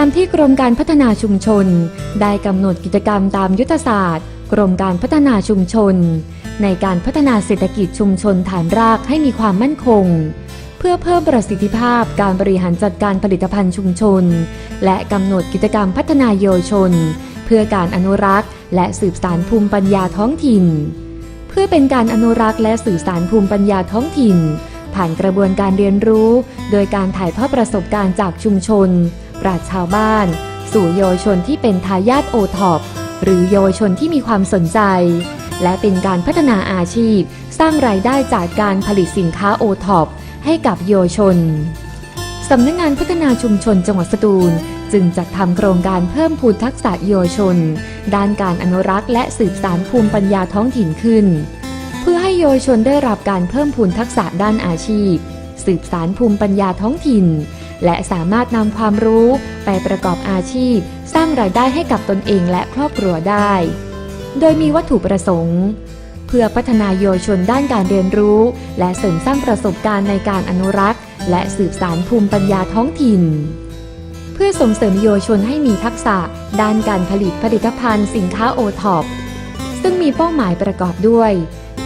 ามที่กรมการพัฒนาชุมชน ได้กำหนดกิจกรรมตามยุทธศาสตร์ กรมการพัฒนาชุมชน ในการพัฒนาเศรษฐกิจชุมชนฐานรากให้มีความมั่นคง เพื่อเพิ่มประสิทธิภาพการบริหารจัดการผลิตภัณฑ์ชุมชน และกำหนดกิจกรรมพัฒนาเยาวชน เพื่อการอนุรักษ์และสืบสานภูมิปัญญาท้องถิ่น เพื่อเป็นการอนุรักษ์และสื่อสารภูมิปัญญาท้องถิ่น ผ่านกระบวนการเรียนรู้ โดยการถ่ายทอดประสบการณ์จากชุมชน ปราชชาวบ้าน สู่เยาวชนที่เป็นทายาทโอท็อปหรือเยาวชนที่มีความสนใจ และเป็นการพัฒนาอาชีพ สร้างรายได้จากการผลิตสินค้าโอท็อปให้กับเยาวชนสำนักงานพัฒนาชุมชนจังหวัดสตูล จึงจัดทำโครงการเพิ่มพูนทักษะเยาวชน ด้านการอนุรักษ์และสืบสารภูมิปัญญาท้องถิ่นขึ้น เพื่อให้เยาวชนได้รับการเพิ่มพูนทักษะด้านอาชีพ สืบสารภูมิปัญญาท้องถิ่น และสามารถนำความรู้ไปประกอบอาชีพ สร้างรายได้ให้กับตนเองและครอบครัวได้ โดยมีวัตถุประสงค์ เพื่อพัฒนาเยาวชนด้านการเรียนรู้ และเสริมสร้างประสบการณ์ในการอนุรักษ์ และสืบสารภูมิปัญญาท้องถิ่น เพื่อส่งเสริมเยาวชนให้มีทักษะ ด้านการผลิตผลิตภัณฑ์สินค้าโอท็อปซึ่งมีเป้าหมายประกอบด้วย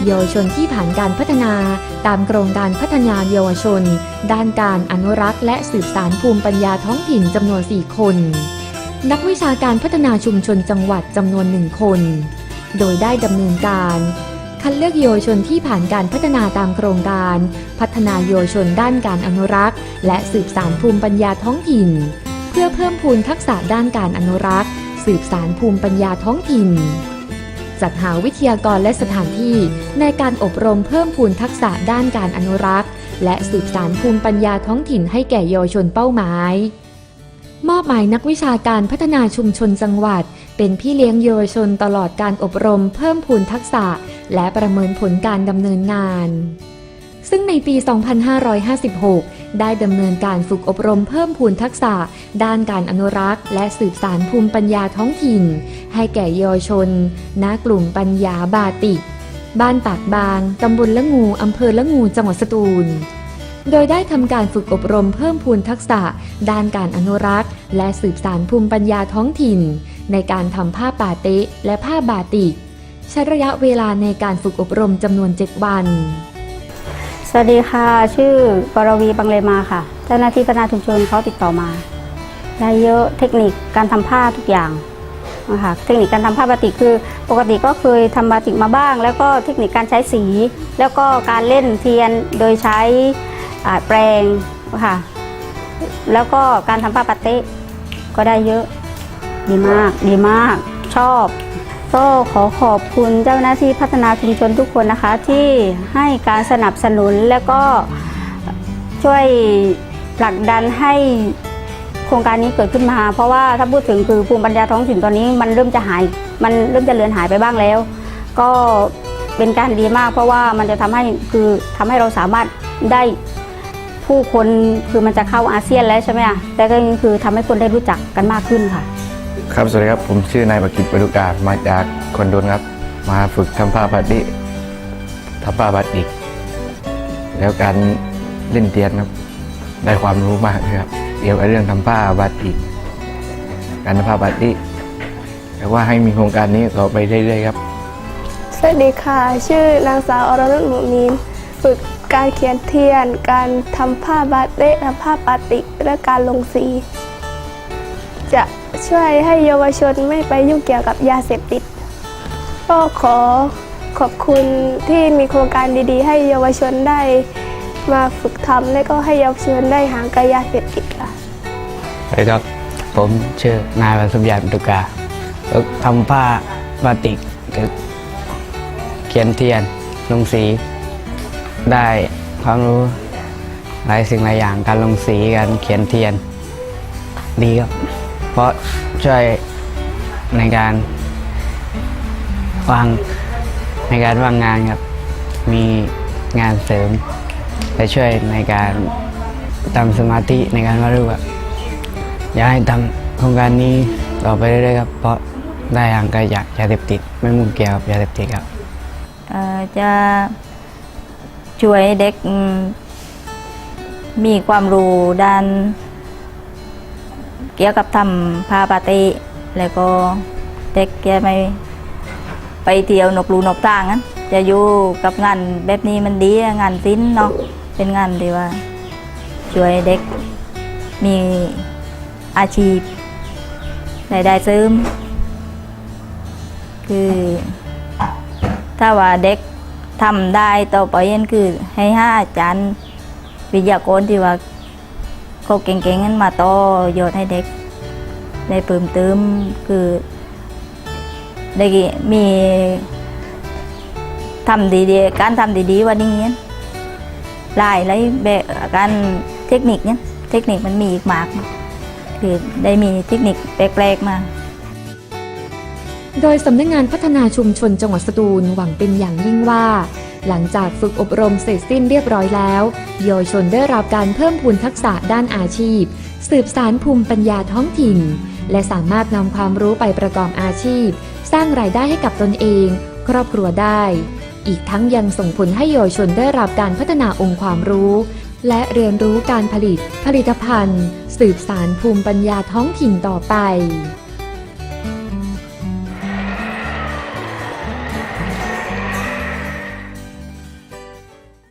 เยาวชนที่ผ่านการพัฒนาตามโครงการพัฒนาเยาวชน ด้านการอนุรักษ์และสืบสารภูมิปัญญาท้องถิ่นจำนวน 4 คน นักวิชาการพัฒนาชุมชนจังหวัดจำนวนหนึ่งคน โดยได้ดำเนินการ คัดเลือกเยาวชนที่ผ่านการพัฒนาตามโครงการ พัฒนาเยาวชนด้านการอนุรักษ์ และสืบสารภูมิปัญญาท้องถิ่น เพื่อเพิ่มพูนทักษะด้านการอนุรักษ์ สืบสารภูมิปัญญาท้องถิ่น จัดหาวิทยากรและสถานที่ ในการอบรมเพิ่มพูนทักษะด้านการอนุรักษ์ และสืบสารภูมิปัญญาท้องถิ่นให้แก่เยาวชนเป้าหมาย มอบหมายนักวิชาการพัฒนาชุมชนจังหวัด เป็นพี่เลี้ยงเยาวชนตลอดการอบรมเพิ่มพูนทักษะ และประเมินผลการดำเนินงาน ซึ่งในปี 2556 ได้ดำเนินการฝึกอบรมเพิ่มพูนทักษะ ด้านการอนุรักษ์ และสืบสารภูมิปัญญาท้องถิ่น ให้แก่เยาวชนณกลุ่มปัญญาบาติก บ้านปากบาง ตำบลละงู อำเภอละงู จังหวัดสตูลโดยได้ทำการฝึกอบรมเพิ่มพูนทักษะ ด้านการอนุรักษ์ และสืบสารภูมิปัญญาท้องถิ่น ในการทำผ้าป่าเต๊ะและผ้าบาติกใช้ระยะเวลาในการฝึกอบรมจำนวน 7 วัน สวัสดีค่ะ ชื่อกรวีบังเลมาค่ะ เจ้าหน้าที่พัฒนาชุมชนเขาติดต่อมา ได้เยอะเทคนิคการทำผ้าทุกอย่างนะคะเทคนิคการทำผ้าบาติกคือ ปกติก็เคยทำบาติกมาบ้าง แล้วก็เทคนิคการใช้สี แล้วก็การเล่นเทียนโดยใช้แปรงค่ะแล้วก็การทำผ้าปาเต้ก็ได้เยอะ ดีมากดีมากชอบ ก็ขอขอบคุณเจ้าหน้าที่พัฒนาชุมชนทุกคนนะคะ ที่ให้การสนับสนุนและก็ช่วยผลักดันให้โครงการนี้เกิดขึ้นมา เพราะว่าถ้าพูดถึงคือภูมิปัญญาท้องถิ่นตอนนี้มันเริ่มจะหายมันเริ่มจะเลือนหายไปบ้างแล้ว ก็เป็นการดีมาก เพราะว่ามันจะทำให้คือทำให้เราสามารถได้ผู้คนคือมันจะเข้าอาเซียนแล้วใช่ไหมอะแต่ก็คือทำให้คนได้รู้จักกันมากขึ้นค่ะ ครับ สวัสดีครับ ผมชื่อนายประกิตปรุการมาจากคอนโดนครับ มาฝึกทำผ้าบาติทำผ้าบาติกแล้วการเล่นเทียนครับ ได้ความรู้มากเลยครับ เกี่ยวกับเรื่องทำผ้าบาติกการทำผ้าบาติแต่ว่าให้มีโครงการนี้ต่อไปเรื่อยๆครับ สวัสดีค่ะ ชื่อนางสาวอรนุชหมุมีนฝึกการเขียนเทียน การทำผ้าบาเต้ทำผ้าปาติกและการลงสี จะ ช่วยให้เยาวชนไม่ไปยุ่งเกี่ยวกับยาเสพติด ก็ขอขอบคุณที่มีโครงการดีๆ ให้เยาวชนได้มาฝึกทำและก็ให้เยาวชนได้ห่างไกลยาเสพติดค่ะสวัสดีครับ ผมชื่อนายวัสมยานตุกาแล้วทำผ้าบาติกเขียนเทียนลงสี ได้ความรู้หลายสิ่งหลายอย่างการลงสีการเขียนเทียนดีครับ เพราะช่วยในการวางในการวางงานครับ มีงานเสริมและช่วยในการทำสมาธิในการวาดรูปครับอยากให้ทำโครงการนี้ต่อไปเรื่อยๆครับ เพราะได้ห่างไกลจากยาเสพติด ไม่มุ่งเกี่ยวกับยาเสพติดครับจะช่วยเด็กมีความรู้ด้าน เกี่ยวกับทำผ้าปาติแล้วก็เด็กแกไม่ไปเที่ยวนกลูนกต่างนั้นจะอยู่กับงานแบบนี้มันดีงานศิลป์เนาะเป็นงานที่ว่า ช่วยเด็กมีอาชีพรายได้เสริมคือ ถ้าว่าเด็กทำได้ต่อไปนั่นคือให้ห้าอาจารย์วิทยากรที่ว่า เขาเก่งๆนั้นมาต่อยอดให้เด็กได้เพิ่มเติมคือได้มีทำดีๆ การทำดีๆวันนี้หลายหลายแบบการเทคนิคเนี่ยเทคนิคมันมีอีกมาก คือได้มีเทคนิคแปลกๆมาโดยสำนักงานพัฒนาชุมชนจังหวัดสตูลหวังเป็นอย่างยิ่งว่า หลังจากฝึกอบรมเสร็จสิ้นเรียบร้อยแล้ว เยาวชนได้รับการเพิ่มพูนทักษะด้านอาชีพ สืบสารภูมิปัญญาท้องถิ่น และสามารถนำความรู้ไปประกอบอาชีพ สร้างรายได้ให้กับตนเอง ครอบครัวได้ อีกทั้งยังส่งผลให้เยาวชนได้รับการพัฒนาองค์ความรู้ และเรียนรู้การผลิต ผลิตภัณฑ์ สืบสารภูมิปัญญาท้องถิ่นต่อไป